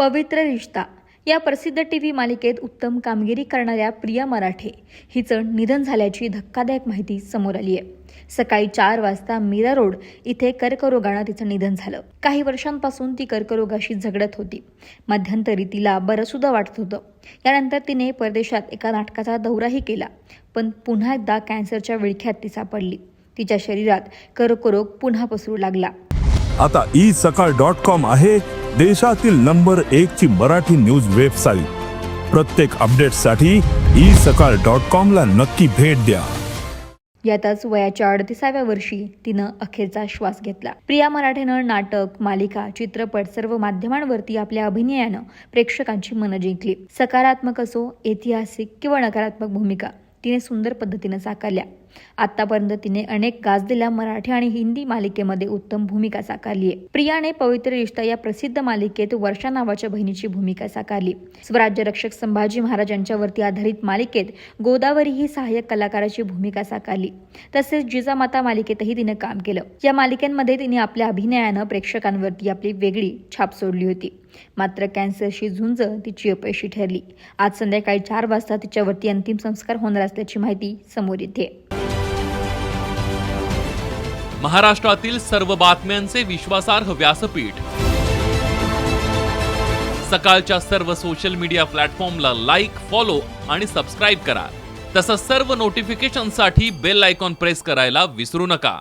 पवित्र रिश्ता. या प्रसिद्ध टी व्ही मालिकेत उत्तम कामगिरी करणाऱ्या प्रिया मराठे हिचं निधन झाल्याची धक्कादायक माहिती समोर आली आहे. सकाळी चार वाजता मीरा रोड इथे कर्करोगानं तिचं निधन झालं. काही वर्षांपासून ती कर्करोगाशी झगडत होती. मध्यंतरी तिला बरं सुद्धा वाटत होतं. यानंतर तिने परदेशात एका नाटकाचा दौराही केला पण पुन्हा एकदा कॅन्सरच्या विळख्यात ती सापडली. तिच्या शरीरात कर्करोग पुन्हा पसरू लागला. आता ई सकाळ डॉट कॉम आहे. देशातील नंबर एक ची मराठी न्यूज वेबसाईट. प्रत्येक अपडेटसाठी ई सकाळ डॉट कॉम ला नक्की भेट द्या. यातच वयाच्या अडतीसाव्या वर्षी तिनं अखेरचा श्वास घेतला. प्रिया मराठेनं नाटक मालिका चित्रपट सर्व माध्यमांवरती आपल्या अभिनयानं प्रेक्षकांची मनं जिंकली. सकारात्मक असो ऐतिहासिक किंवा नकारात्मक भूमिका. तिने सुंदर पद्धतीनं साकारल्या. आतापर्यंत तिने अनेक गाजलेल्या मराठी आणि हिंदी मालिकेमध्ये उत्तम भूमिका साकारली आहे प्रियाने पवित्र रिश्ता या प्रसिद्ध मालिकेत वर्षा नावाच्या बहिणीची भूमिका साकारली. स्वराज्य रक्षक संभाजी महाराजांच्यावरती आधारित मालिकेत गोदावरी ही सहाय्यक कलाकाराची भूमिका साकारली. तसेच जिजामाता मालिकेतही तिने काम केलं. या मालिकेमध्ये तिने आपल्या अभिनयानं प्रेक्षकांवरती आपली वेगळी छाप सोडली होती. मात्र कॅन्सरशी झुंज तिची अपयशी ठरली. आज संध्याकाळी चार वाजता तिच्यावरती अंतिम संस्कार होणार असल्याची माहिती समोर येते. महाराष्ट्रातील सर्व बातम्यांचे विश्वासार्ह व्यासपीठ. सकाळच्या सर्व सोशल मीडिया प्लॅटफॉर्मला लाईक फॉलो आणि सबस्क्राईब करा. तसंच सर्व नोटिफिकेशनसाठी बेल आयकॉन प्रेस करायला विसरू नका.